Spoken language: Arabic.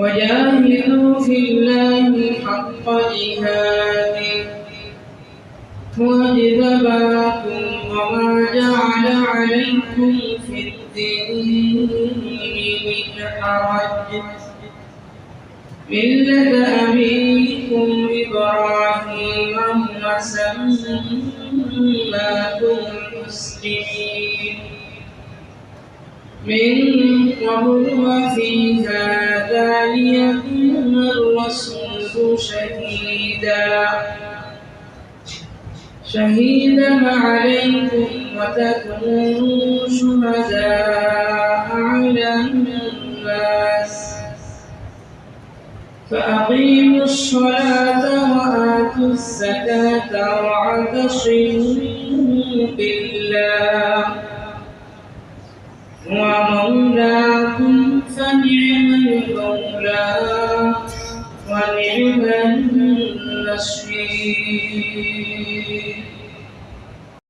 وجاهدوا في الله حق جهاده. هو اجتباكم وما جعل عليكم في الدين من حرج. ملة أبيكم إبراهيم وسماكم المسلمين من قبل وفي هذا الرسول شهيدا. شهيدا عليكم وتكونوا شهداء على الناس. فأقيموا الصلاة وآتوا الزكاة واعتصموا بالله. ومولاكم فنعم المولى ونعم النصير